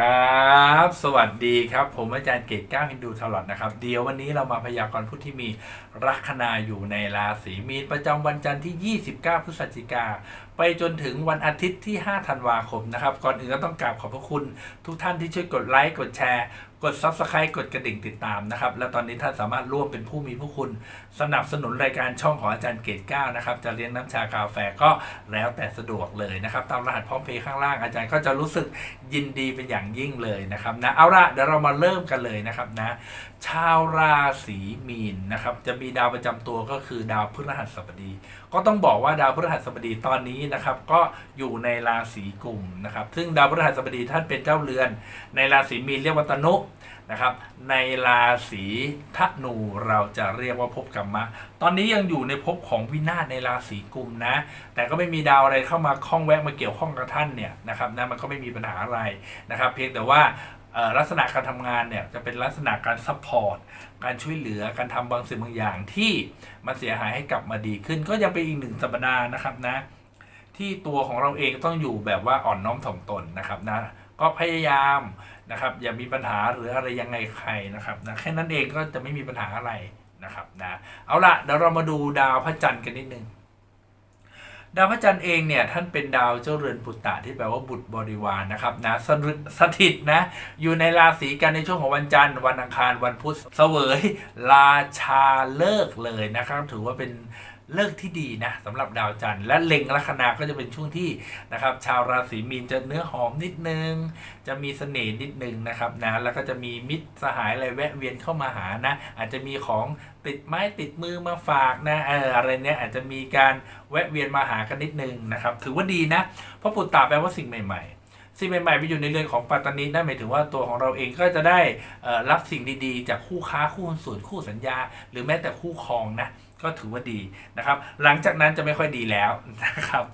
ครับ สวัสดีครับ ผมอาจารย์เกตก้าวฮินดูทลอดนะครับ เดี๋ยววันนี้เรามาพยากรณ์ผู้ที่มีลัคนาอยู่ในราศีมีนประจำวันจันทร์ที่ 29 พฤศจิกา ไปจนถึงวันอาทิตย์ที่ 5 ธันวาคมนะครับ ก่อนอื่นก็ต้องกราบขอบพระคุณ ทุกท่านที่ช่วยกดไลค์กดแชร์ กด Subscribe กดกระดิ่งติดตามนะครับ และตอนนี้ท่านสามารถร่วมเป็นผู้มีผู้คุณ สนับสนุนรายการช่องของอาจารย์เกตก้าวนะครับ จะเลี้ยงน้ำชากาแฟก็แล้วแต่สะดวกเลยนะครับตามรหัสพร้อมเพย์ข้างล่างอาจารย์ก็จะรู้สึกยินดีเป็นอย่างยิ่งเลยนะครับนะเอาละเดี๋ยวเรามาเริ่มกันเลยนะครับนะชาวราศีมีนนะครับจะมีดาวประจำตัวก็คือดาวพฤหัสบดี ก็ต้องบอกว่าดาวพฤหัสบดีตอนนี้นะครับก็อยู่ในราศีกลุ่มนะครับซึ่งดาวพฤหัสบดีท่านเป็นเจ้าเรือน ในราศีมีนเรียกว่าตนุ นะครับ ในราศีธนูเราจะเรียกว่าภพกรรมะ ตอนนี้ยังอยู่ในภพของวินาศในราศีกุมนะ แต่ก็ไม่มีดาวอะไรเข้ามาข้องแวะมาเกี่ยวข้องกับท่านเนี่ยนะครับนะมันก็ไม่มีปัญหาอะไรนะครับ เพียงแต่ว่าลักษณะการทำงานเนี่ยจะเป็นลักษณะการซัพพอร์ตการช่วยเหลือการทำบางสิ่งบางอย่างที่มันเสียหายให้กลับมาดีขึ้น ก็ยังเป็นอีกหนึ่งสัปดาห์นะครับนะที่ตัวของเราเองต้องอยู่แบบว่าอ่อนน้อมถ่อมตนนะครับนะก็พยายาม นะครับ อย่ามีปัญหาหรืออะไรยังไงใครนะครับนะแค่นั้นเองก็จะไม่มีปัญหาอะไรนะครับนะเอาละเดี๋ยวเรามาดูดาวพระจันทร์กันนิดนึงดาวพระจันทร์เองเนี่ยท่านเป็นดาวเจ้าเรือนปุตตะที่แปลว่าบุตรบริวารนะครับนะสถิตสถิตนะอยู่ในราศีกันในช่วงของวันจันทร์วันอังคารวันพุธเสวยราชาเลิกเลยนะครับ ถือว่าเป็น เลิกที่ดีนะสำหรับดาวจันทร์และเล็งลัคนาก็จะเป็นช่วงที่นะครับชาวราศีมีนจะเนื้อหอมนิดนึง จะมีเสน่ห์นิดนึงนะครับนะแล้วก็จะมีมิตรสหายอะไรแวะเวียนเข้ามาหานะ อาจจะมีของติดไม้ติดมือมาฝากนะเอออะไรเนี้ยอาจจะมีการแวะเวียนมาหากันนิดนึงนะครับถือว่าดีนะเพราะปุตตาแปลว่าสิ่งใหม่ ๆสิ่งใหม่ๆไปอยู่ในเรือนของปัตตานีนั่นหมายถึงว่าตัวของเราเองก็จะได้รับสิ่งดีๆ จากคู่ค้าคู่หุ้นส่วนคู่สัญญา หรือแม้แต่คู่ครองนะ ก็ถือว่าดีนะครับ หลังจากนั้นจะไม่ค่อยดีแล้วนะครับ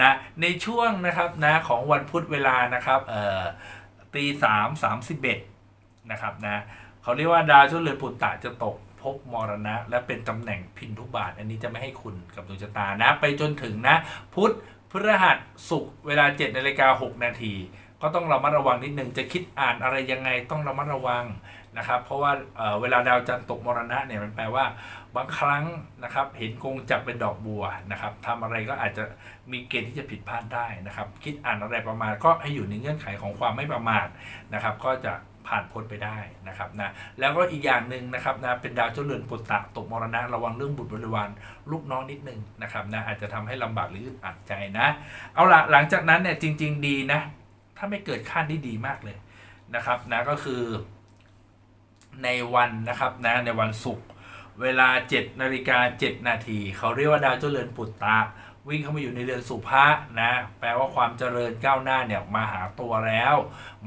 นะในช่วงนะครับนะของวันพุธเวลานะครับเอ่อตีสามสามสิบเอ็ดนะครับนะเขาเรียกว่าดาวช่วงเรือนปุตตะจะตกภพมรณะ และเป็นตำแหน่งพินทุบาท อันนี้จะไม่ให้คุณกับดวงชะตานะ ไปจนถึงนะ พุธพฤหัสศุกร์เวลา7นาฬิกา6นาที ก็ต้องระมัดระวังนิดหนึ่งจะคิดอ่านอะไรยังไงต้องระมัดระวังนะครับ เพราะว่าเเวลาดาวจันทร์ตกมรณะเนี่ยมันแปลว่าบางครั้งนะครับ เห็นกงจักรเป็นดอกบัวนะครับทำอะไรก็อาจจะมีเกณฑ์ที่จะผิดพลาดได้นะครับ คิดอ่านอะไรประมาณก็ให้อยู่ในเงื่อนไขของความไม่ประมาทนะครับ ก็จะผ่านพ้นไปได้นะครับนะแล้วก็อีกอย่างหนึ่งนะครับนะเป็นดาวเจ้าเรือนปุตตะตกมรณะระวังเรื่องบุตรบริวารลูกน้องนิดนึงนะครับนะอาจจะทำให้ลำบากหรืออึดอัดใจนะ เอาละหลังจากนั้นเนี่ยจริง ๆ ดีนะ ถ้าไม่เกิดขั้นที่ดีมากเลยนะครับนะก็คือในวันนะครับนะในวันศุกร์เวลา 7นาฬิกา7นาทีเขาเรียกว่าดาวเจ้าเรือนปุตตะ วิ่งเข้ามาอยู่ในเรือนสุภะนะแปลว่าความเจริญก้าวหน้าเนี่ยมาหาตัวแล้ว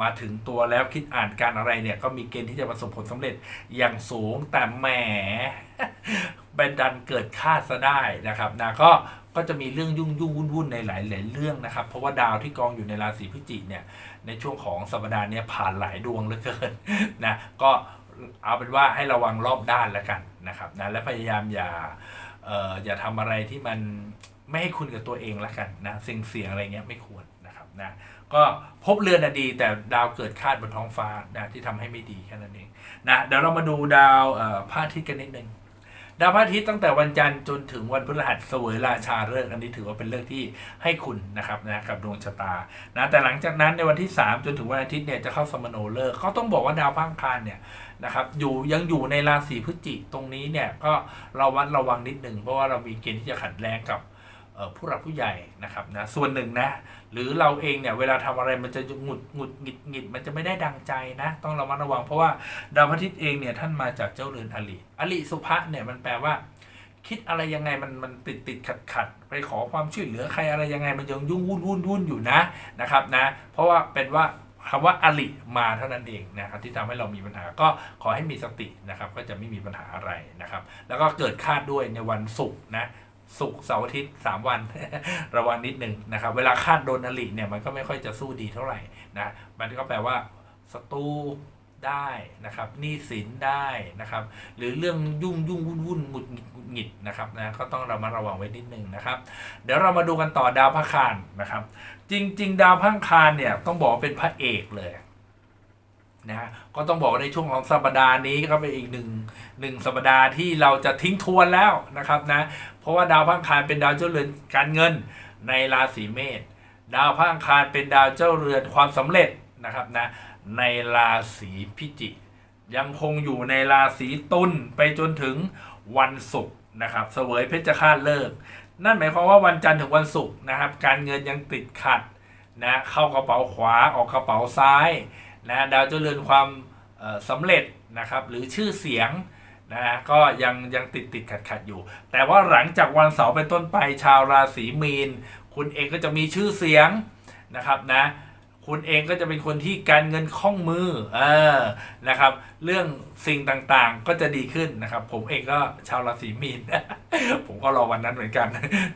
มาถึงตัวแล้วคิดอ่านการอะไรเนี่ยก็มีเกณฑ์ที่จะประสบผลสำเร็จอย่างสูงแต่แหมเป็นดันเกิดคาดซะได้นะครับนะก็ ก็จะมีเรื่องยุ่งยุ่งวุ่นวุ่นในหลายหลายเรื่องนะครับ เพราะว่าดาวที่กองอยู่ในราศีพฤศจิกเนี่ยในช่วงของสัปดาห์นี้ผ่านหลายดวงเหลือเกินนะก็เอาเป็นว่าให้ระวังรอบด้านแล้วกันนะครับนะและพยายามอย่าเอ่ออย่าทำอะไรที่มันไม่ให้คุณกับตัวเองแล้วกันนะสิ่งเสียงอะไรเงี้ยไม่ควรนะครับนะก็พบเรือนดี แต่ดาวเกิดคาดบนท้องฟ้านะที่ทำให้ไม่ดีแค่นั้นเองนะเดี๋ยวเรามาดูดาวเอ่อพระอาทิตย์กันนิดนึง ดาวพระอาทิตย์ตั้งแต่วันจันทร์จนถึงวันพฤหัสเสวยราชาฤกษ์อันนี้ถือว่าเป็นเรื่องที่ให้คุณนะครับนะกับดวงชะตานะแต่หลังจากนั้นในวันที่ 3 จนถึงวันอาทิตย์เนี่ยจะเข้าสมโนฤกษ์เขาต้องบอกว่าดาวพังคารเนี่ยนะครับอยู่ยังอยู่ในราศีพฤศจิตรงนี้เนี่ยก็ระวัดระวังนิดหนึ่งเพราะว่าเรามีเกณฑ์ที่จะขัดแย้งกับ ผู้หลักผู้ใหญ่นะครับนะส่วนหนึ่งนะ หรือเราเองเนี่ยเวลาทำอะไรมันจะหงุดหงุดหงิดหงิดมันจะไม่ได้ดังใจนะ ต้องระมัดระวังเพราะว่าดาวพระอาทิตย์เองเนี่ยท่านมาจากเจ้าเรือนอลิอลิสุภะเนี่ยมันแปลว่า คิดอะไรยังไงมันมันติดติดขัดขัดไปขอความช่วยเหลือใครอะไรยังไงมันยังยุ่งวุ่นวุ่นวุ่นอยู่นะนะครับนะ เพราะว่าเป็นว่าคำว่าอลิมาเท่านั้นเองนะครับที่ทำให้เรามีปัญหาก็ขอให้มีสตินะครับ ก็จะไม่มีปัญหาอะไรนะครับ แล้วก็เกิดคาดด้วยในวันศุกร์นะ ศุกเสาร์อาทิตย์สามวัน ระวังนิดนึงนะครับ เวลาคาดโดนอลิเนี่ยมันก็ไม่ค่อยจะสู้ดีเท่าไหร่นะมันก็แปลว่าศัตรูได้นะครับหนี้สินได้นะครับ หรือเรื่องยุ่งยุ่งวุ่นวุ่นหงุดหงิดนะครับนะก็ต้องเรามาระวังไว้นิดนึงนะครับ เดี๋ยวเรามาดูกันต่อดาวพระคารนะครับ จริง ๆ ดาวพระคารเนี่ยต้องบอกเป็นพระเอกเลยนะฮะก็ต้องบอกในช่วงของสัปดาห์นี้ก็เป็นอีกหนึ่งหนึ่งสัปดาห์ที่เราจะทิ้งทวนแล้วนะครับนะ เพราะว่าดาวพระอังคารเป็นดาวเจ้าเรือนการเงินในราศีเมษดาวพระอังคารเป็นดาวเจ้าเรือนความสำเร็จนะครับนะในราศีพิจิกยังคงอยู่ในราศีตุลไปจนถึงวันศุกร์นะครับเสวยเพชฌฆาตเลิก นั่นหมายความว่าวันจันทร์ถึงวันศุกร์นะครับ การเงินยังติดขัดนะเข้ากระเป๋าขวาออกกระเป๋าซ้ายนะดาวเจริญความเอ่อสำเร็จนะครับหรือชื่อเสียง นะก็ยังยังติดติดขัดขัดอยู่ แต่ว่าหลังจากวันเสาร์เป็นต้นไปชาวราศีมีน คุณเองก็จะมีชื่อเสียงนะครับนะคุณเองก็จะเป็นคนที่การเงินคล่องมือเออนะครับ เรื่องสิ่งต่างๆก็จะดีขึ้นนะครับ ผมเองก็ชาวราศีมีน ผมก็รอวันนั้นเหมือนกัน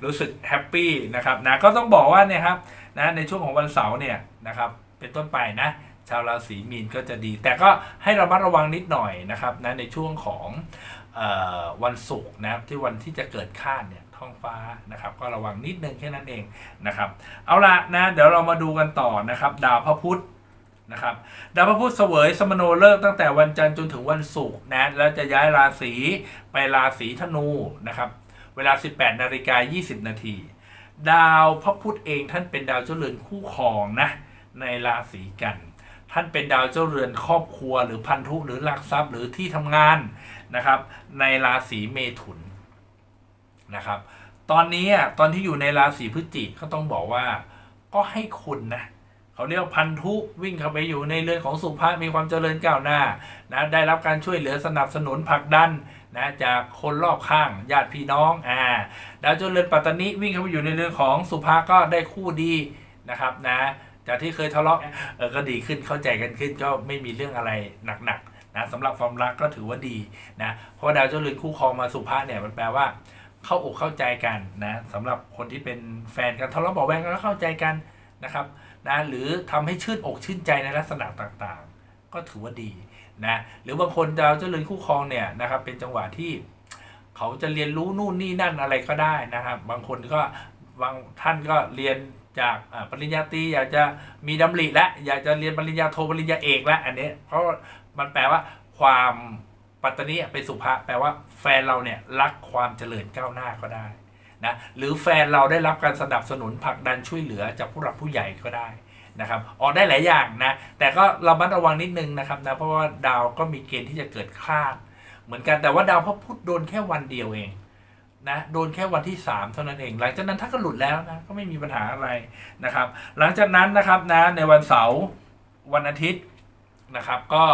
รู้สึกแฮปปี้นะครับนะก็ต้องบอกว่าเนี่ยครับนะในช่วงของวันเสาร์เนี่ยนะครับ เป็นต้นไปนะ ชาวราศีมีนก็จะดี แต่ก็ให้ระมัดระวังนิดหน่อยนะครับนะในช่วงของออวันศุกร์นะครับที่วันที่จะเกิดข้านเนี่ยท้องฟ้านะครับ ก็ระวังนิดนึงแค่นั้นเองนะครับ เอาละนะเดี๋ยวเรามาดูกันต่อนะครับ ดาวพระพุธนะครับดาวพระพุธเสวยสมโนเลิกตั้งแต่วันจันทร์จนถึงวันศุกร์นะแล้วจะย้ายราศีไปราศีธนูนะครับ เวลา 18นาฬิกา20 นาทีดาวพระพุธเองท่านเป็นดาวเจ้าเรือนคู่ครองนะในราศีกัน ท่านเป็นดาวเจ้าเรือนครอบครัวหรือพันธุหรือหลักทรัพย์หรือที่ทำงานนะครับ ในราศีเมถุนนะครับ ตอนนี้อะตอนที่อยู่ในราศีพฤศจิกก็ต้องบอกว่า ก็ให้คุณนะเขาเรียกพันธุวิ่งเข้าไปอยู่ในเรือนของสุภาพมีความเจริญก้าวหน้านะได้รับการช่วยเหลือสนับสนุนผลักดันนะจากคนรอบข้างญาติพี่น้องอ่าดาวเจริญปัตตานีวิ่งเข้าไปอยู่ในเรือนของสุภาก็ได้คู่ดีนะครับนะ จากที่เคยทะเลาะเออก็ดีขึ้นเข้าใจกันขึ้นก็ไม่มีเรื่องอะไรหนักๆนะสำหรับความรักก็ถือว่าดีนะเพราะดาวเจริญคู่ครองมาสุภาเนี่ยมันแปลว่าเข้าอกเข้าใจกันนะสำหรับคนที่เป็นแฟนกันทะเลาะเบาแวงกันก็เข้าใจกันนะครับนะหรือทำให้ชื่นอกชื่นใจในลักษณะต่างๆ ก็ถือว่าดีนะหรือบางคนดาวเจริญคู่ครองเนี่ยนะครับเป็นจังหวะที่เขาจะเรียนรู้นู่นนี่นั่นอะไรก็ได้นะครับ บางคนก็บางท่านก็เรียน จากปริญญาตรีอยากจะมีดำริและอยากจะเรียนปริญญาโทปริญญาเอกแล้วอันนี้ เพราะมันแปลว่าความปัตตานีเป็นสุภาแปลว่าแฟนเราเนี่ยรักความเจริญก้าวหน้าก็ได้นะหรือแฟนเราได้รับการสนับสนุนผลักดันช่วยเหลือจากผู้หลักผู้ใหญ่ก็ได้นะครับออกได้หลายอย่างนะ แต่ก็เระมัดระวังนิดนึงนะครับนะเพราะว่าดาวก็มีเกณฑ์ที่จะเกิดคลาด เหมือนกันแต่ว่าดาวพระพุธโดนแค่วันเดียวเอง นะโดนแค่วันที่ 3 เท่านั้นเอง หลังจากนั้นถ้าก็หลุดแล้วนะก็ไม่มีปัญหาอะไรนะครับ หลังจากนั้นนะครับนะในวันเสาร์วันอาทิตย์นะครับ ก็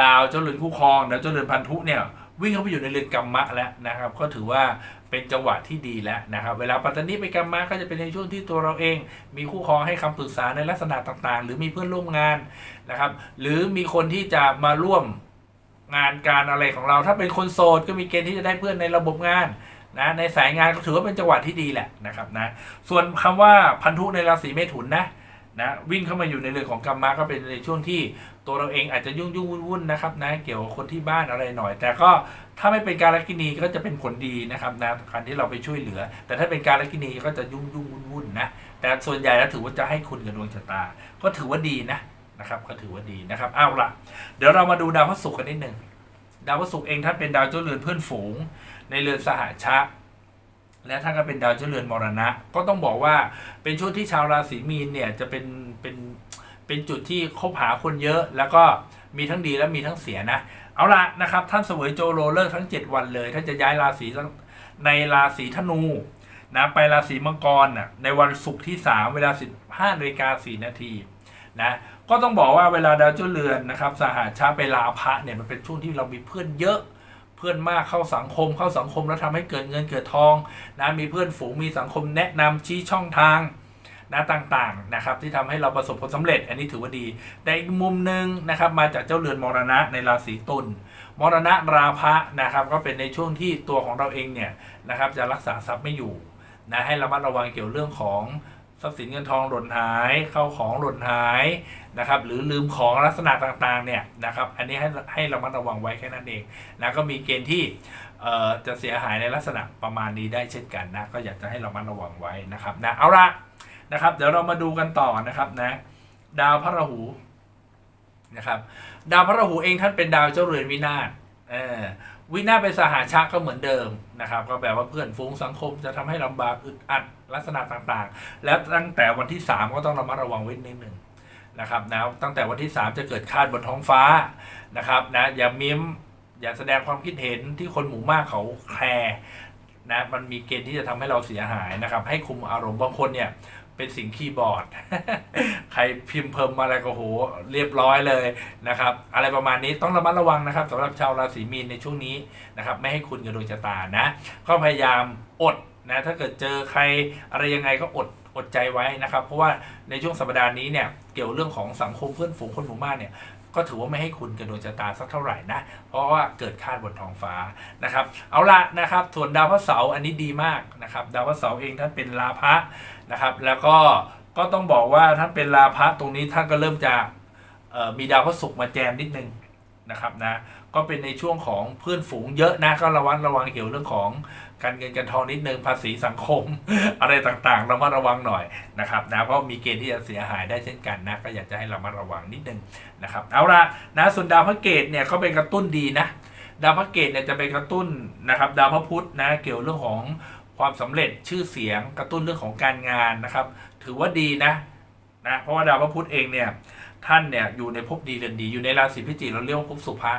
ดาวเจ้าเรือนคู่ครองดาวเจ้าเรือนพันธุเนี่ยวิ่งเข้าไปอยู่ในเรือนกรรมะแล้วนะครับ ก็ถือว่าเป็นจังหวะที่ดีแล้วนะครับ เวลาปัตตานีไปกรรมะก็จะเป็นในช่วงที่ตัวเราเอง มีคู่ครองให้คำปรึกษาในลักษณะต่างๆ หรือมีเพื่อนร่วมงานนะครับ หรือมีคนที่จะมาร่วมงานการอะไรของเรา ถ้าเป็นคนโสดก็มีเกณฑ์ที่จะได้เพื่อนในระบบงาน นะในสายงานก็ถือว่าเป็นจังหวะที่ดีแหละนะครับนะส่วนคำว่าพันธุในราศีเมถุนนะนะวิ่งเข้ามาอยู่ในเรื่องของกรรมะก็เป็นในช่วงที่ตัวเราเองอาจจะยุ่งยุ่งวุ่นวุ่นๆนะครับนะเกี่ยวกับคนที่บ้านอะไรหน่อย แต่ก็ถ้าไม่เป็นการลักินีก็จะเป็นผลดีนะครับนะการที่เราไปช่วยเหลือ แต่ถ้าเป็นการลักินีก็จะยุ่งยุ่งวุ่นวุ่นๆนะแต่ส่วนใหญ่แล้วถือว่าจะให้คุณกับดวงชะตา ก็ถือว่าดีนะนะครับก็ถือว่าดีนะครับเอาละเดี๋ยวเรามาดูดาวพฤหัสกันนิดหนึ่งดาวพฤหัสเองท่านเป็นดาวเจ้าเรือนเพื่อนฝูง ในเรือนสหชะ และท่านก็เป็นดาวเจ้าเรือนมรณะ ก็ต้องบอกว่าเป็นช่วงที่ชาวราศีมีนเนี่ยจะเป็นเป็นเป็นจุดที่คบหาคนเยอะ แล้วก็มีทั้งดีและมีทั้งเสียนะ เอาละนะครับ ท่านเสวยโจโรเลิกทั้ง 7 วันเลยท่านจะย้ายราศีในราศีธนูนะไปราศีมังกรน่ะในวันศุกร์ที่ 3 เวลา 15นาฬิกา4นาทีนะก็ต้องบอกว่าเวลาดาวเจ้าเรือนนะครับ สหชาไปลาพระเนี่ยมันเป็นช่วงที่เรามีเพื่อนเยอะ เพื่อนมากเข้าสังคมเข้าสังคมแล้วทำให้เกิดเงินเกิดทองนะมีเพื่อนฝูงมีสังคมแนะนำชี้ช่องทางนะต่างๆนะครับที่ทำให้เราประสบผลสำเร็จ อันนี้ถือว่าดีแต่อีกมุมหนึ่งนะครับมาจากเจ้าเรือนมรณะในราศีตุลมรณะราพะนะครับก็เป็นในช่วงที่ตัวของเราเองเนี่ยนะครับจะรักษาทรัพย์ไม่อยู่นะให้ระมัดระวังเกี่ยวเรื่องของ ทรัพย์สินเงินทองหล่นหายเข้าของหล่นหายนะครับ หรือลืมของลักษณะต่างๆเนี่ยนะครับ อันนี้ให้ให้ระมัดระวังไว้แค่นั้นเองนะก็มีเกณฑ์ที่เอ่อจะเสียหายในลักษณะประมาณนี้ได้เช่นกันนะก็อยากจะให้เรามัดระวังไว้นะครับนะเอาละนะครับ เดี๋ยวเรามาดูกันต่อนะครับนะดาวพระราหูนะครับดาวพระราหูเองท่านเป็นดาวเจ้าเรือนวินาศเออวินาศเป็นสหาชาก็เหมือนเดิม นะครับก็แบบว่าเพื่อนฝูงสังคมจะทำให้ลำบากอึดอัดลักษณะต่างๆ แล้วตั้งแต่วันที่ 3 ก็ต้องระมัดระวังไว้นิดหนึ่งนะครับนะตั้งแต่วันที่ 3 จะเกิดคาดบนท้องฟ้านะครับนะอย่ามิมอย่าแสดงความคิดเห็นที่คนหมู่มากเขาแคร์นะมันมีเกณฑ์ที่จะทำให้เราเสียหายนะครับให้คุมอารมณ์บางคนเนี่ย เป็นสิ่งคีย์บอร์ด ใครพิมพ์เพิ่มอะไรก็โหเรียบร้อยเลยนะครับอะไรประมาณนี้ต้องระมัดระวังนะครับสำหรับชาวราศีมีนในช่วงนี้นะครับไม่ให้คุณกับดวงชะตานะก็พยายามอดนะถ้าเกิดเจอใครอะไรยังไงก็อดอดใจไว้นะครับ เพราะว่าในช่วงสัปดาห์นี้เนี่ยเกี่ยวเรื่องของสังคมเพื่อนฝูงคนหมู่มากเนี่ย ก็ถือว่าไม่ให้คุณกับดวงชะตาสักเท่าไหร่นะ เพราะว่าเกิดคาดบนท้องฟ้านะครับ เอาละนะครับ ส่วนดาวพระเสาร์อันนี้ดีมากนะครับ ดาวพระเสาร์เองท่านเป็นลาภะนะครับ แล้วก็ก็ต้องบอกว่าท่านเป็นลาภะตรงนี้ท่านก็เริ่มจะมีดาวพระศุกร์มาแจมนิดนึงนะครับนะ ก็เป็นในช่วงของเพื่อนฝูงเยอะนะก็ระวังระวังเกี่ยวเรื่องของ การเงินการทองนิดนึงภาษีสังคม อะไรต่างๆระมัดระวังหน่อยนะครับนะเพราะมีเกณฑ์ที่จะเสียหายได้เช่นกันนะก็อยากจะให้ระมัดระวังนิดนึงนะครับเอาละนะส่วนดาวพระเกตเนี่ยก็เป็นกระตุ้นดีนะดาวพระเกตเนี่ยจะเป็นกระตุ้นนะครับดาวพระพุธนะเกี่ยวเรื่องของความสำเร็จชื่อเสียงกระตุ้นเรื่องของการงานนะครับ ถือว่าดีนะนะเพราะว่าดาวพระพุธเองเนี่ยท่านเนี่ยอยู่ในภพดีเรือนดีอยู่ในราศีพิจิกเราเรียกว่าภพสุภะ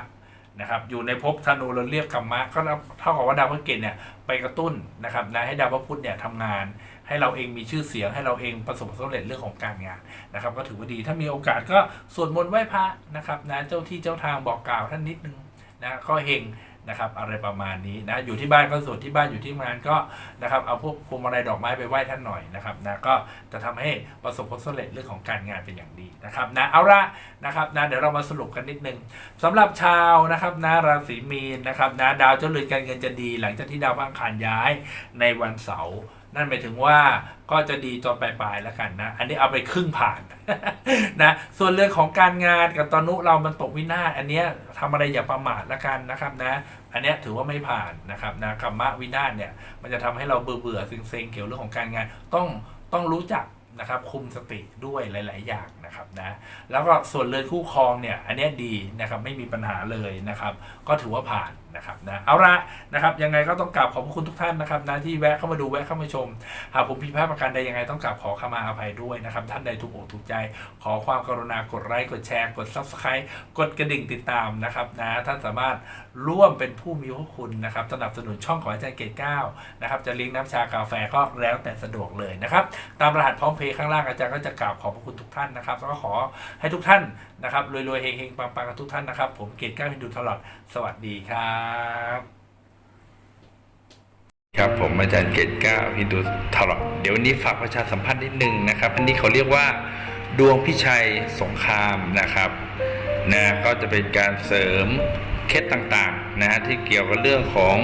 นะครับอยู่ในภพธนูเราเรียกกรรมะก็เท่ากับว่าดาวพฤหัสเนี่ยไปกระตุ้นนะครับนะให้ดาวพระพุธเนี่ยทำงาน ให้เราเองมีชื่อเสียง ให้เราเองประสบความสำเร็จเรื่องของการงานนะครับ ก็ถือว่าดีถ้ามีโอกาสก็สวดมนต์ไหว้พระนะครับนะเจ้าที่เจ้าทางบอกกล่าวท่านนิดนึงนะก็เฮง นะครับอะไรประมาณนี้นะอยู่ที่บ้านก็สวดที่บ้านอยู่ที่งานก็นะครับเอาพวกพวงมาลัยดอกไม้ไปไหว้ท่านหน่อยนะครับนะก็จะทำให้ประสบความสำเร็จเรื่องของการงานเป็นอย่างดีนะครับนะเอาละนะครับนะเดี๋ยวเรามาสรุปกันนิดนึงสำหรับชาวนะครับนะราศีมีนนะครับนะดาวเจ้าเรือนการเงินจะดี หลังจากที่ดาวพระอังคารย้ายในวันเสาร์ นั่นหมายถึงว่าก็จะดีจนปลายๆแล้วกันนะ อันนี้เอาไปครึ่งผ่านนะส่วนเรื่องของการงานกับตอนนุเรามันตกวินาศอันเนี้ยทำอะไรอย่าประมาทแล้วกันนะครับนะ อันเนี้ยถือว่าไม่ผ่านนะครับนะกรรมะวินาศเนี่ยมันจะทำให้เราเบื่อเบื่อเซ็งๆเกี่ยวเรื่องของการงานต้องต้องรู้จักนะครับคุมสติด้วยหลาย ๆ อย่างนะครับนะแล้วก็ส่วนเรือนคู่ครองเนี่ยอันนี้ดีนะครับไม่มีปัญหาเลยนะครับ ก็ถือว่าผ่าน นะครับนะเอาละนะครับยังไงก็ต้องกราบขอบพระคุณทุกท่านนะครับนะที่แวะเข้ามาดูแวะเข้ามาชม หากผมผิดพลาดประการใดยังไงต้องกราบขอขมาอภัยด้วยนะครับ ท่านใดถูกอกถูกใจ ขอความกรุณากดไลค์กดแชร์กด subscribe กดกระดิ่งติดตามนะครับนะท่านสามารถร่วมเป็นผู้มีพระคุณนะครับสนับสนุนช่องของอาจารย์เกตเก้านะครับจะลี้ยงน้ำชากาแฟก็แล้วแต่สะดวกเลยนะครับตามรหัสพร้อมเพย์ข้างล่างอาจารย์ก็จะกราบขอบพระคุณทุกท่านนะครับแล้วก็ขอให้ทุกท่านนะครับรวยๆเฮงๆปังๆกันทุกท่านนะครับ ผมเกตเก้าฮินดูตลอดสวัสดีครับครับผมอาจารย์เกตเก้าฮินดูทลอดเดี๋ยววันนี้ฝากประชาสัมพันธ์นิดนึงนะครับ อันนี้เขาเรียกว่าดวงพิชัยสงครามนะครับนะก็จะเป็นการเสริมเคล็ดต่างๆนะฮะที่เกี่ยวกับเรื่องของ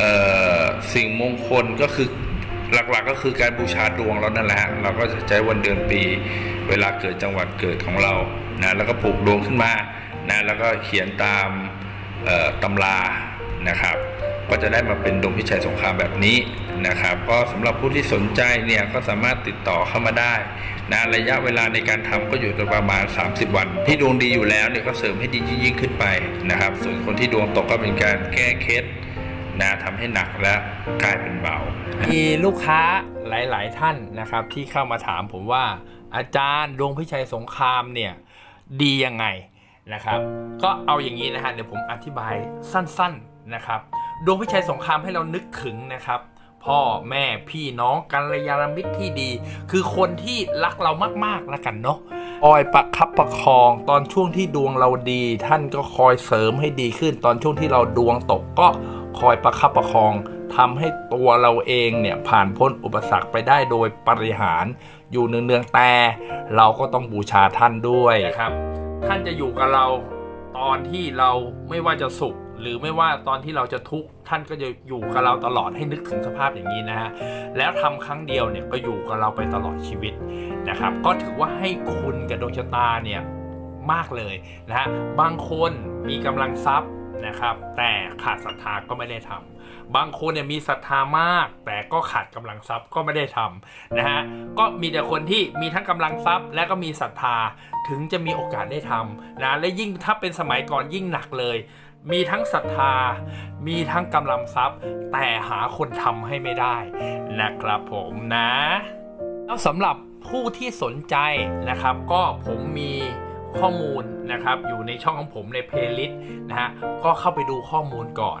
ออสิ่งมงคลก็คือหลักๆก็คือการบูชาดวงเรานั่นแหละฮะเราก็จะใช้วันเดือนปี เวลาเกิดจังหวัดเกิดของเรานะแล้วก็ปลูกดวงขึ้นมานะแล้วก็เขียนตาม ตำรานะครับ ก็จะได้มาเป็นดวงพิชัยสงครามแบบนี้นะครับ ก็สำหรับผู้ที่สนใจเนี่ยก็สามารถติดต่อเข้ามาได้นะระยะเวลาในการทำก็อยู่ประมาณ 30 วัน ที่ดวงดีอยู่แล้วเนี่ยก็เสริมให้ดียิ่งขึ้นไปนะครับ ส่วนคนที่ดวงตกก็เป็นการแก้เคล็ดนะทำให้หนักและกลายเป็นเบา มีลูกค้าหลาย ๆ ท่านนะครับที่เข้ามาถามผมว่าอาจารย์ดวงพิชัยสงครามเนี่ยดียังไง นะครับ ก็เอาอย่างนี้นะฮะเดี๋ยวผมอธิบายสั้นๆนะครับ ดวงพิชัยสงครามให้เรานึกถึงนะครับ พ่อแม่พี่น้องกัลยาณมิตรที่ดี คือคนที่รักเรามากๆแล้วกันเนาะคอยประคับประคองตอนช่วงที่ดวงเราดี ท่านก็คอยเสริมให้ดีขึ้น ตอนช่วงที่เราดวงตกก็คอยประคับประคองทำให้ตัวเราเองเนี่ยผ่านพ้นอุปสรรคไปได้โดยปริหารอยู่เนืองๆแต่เราก็ต้องบูชาท่านด้วยนะครับ ท่านจะอยู่กับเราตอนที่เราไม่ว่าจะสุข หรือไม่ว่าตอนที่เราจะทุกข์ท่านก็จะอยู่กับเราตลอดให้นึกถึงสภาพอย่างนี้นะฮะแล้วทำครั้งเดียวเนี่ยก็อยู่กับเราไปตลอดชีวิตนะครับ ก็ถือว่าให้คุณกับดวงชะตาเนี่ยมากเลยนะฮะบางคนมีกำลังทรัพย์นะครับ แต่ขาดศรัทธาก็ไม่ได้ทำ บางคนเนี่ยมีศรัทธามาก แต่ก็ขาดกำลังทรัพย์ก็ไม่ได้ทำนะฮะก็มีแต่คนที่มีทั้งกำลังทรัพย์ และก็มีศรัทธาถึงจะมีโอกาสได้ทำนะและยิ่งถ้าเป็นสมัยก่อนยิ่งหนักเลยมีทั้งศรัทธา มีทั้งกำลังทรัพย์ แต่หาคนทำให้ไม่ได้นะครับผมนะ แล้วสำหรับผู้ที่สนใจนะครับ ก็ผมมีข้อมูลนะครับ อยู่ในช่องของผมในเพลย์ลิสต์นะฮะ ก็เข้าไปดูข้อมูลก่อน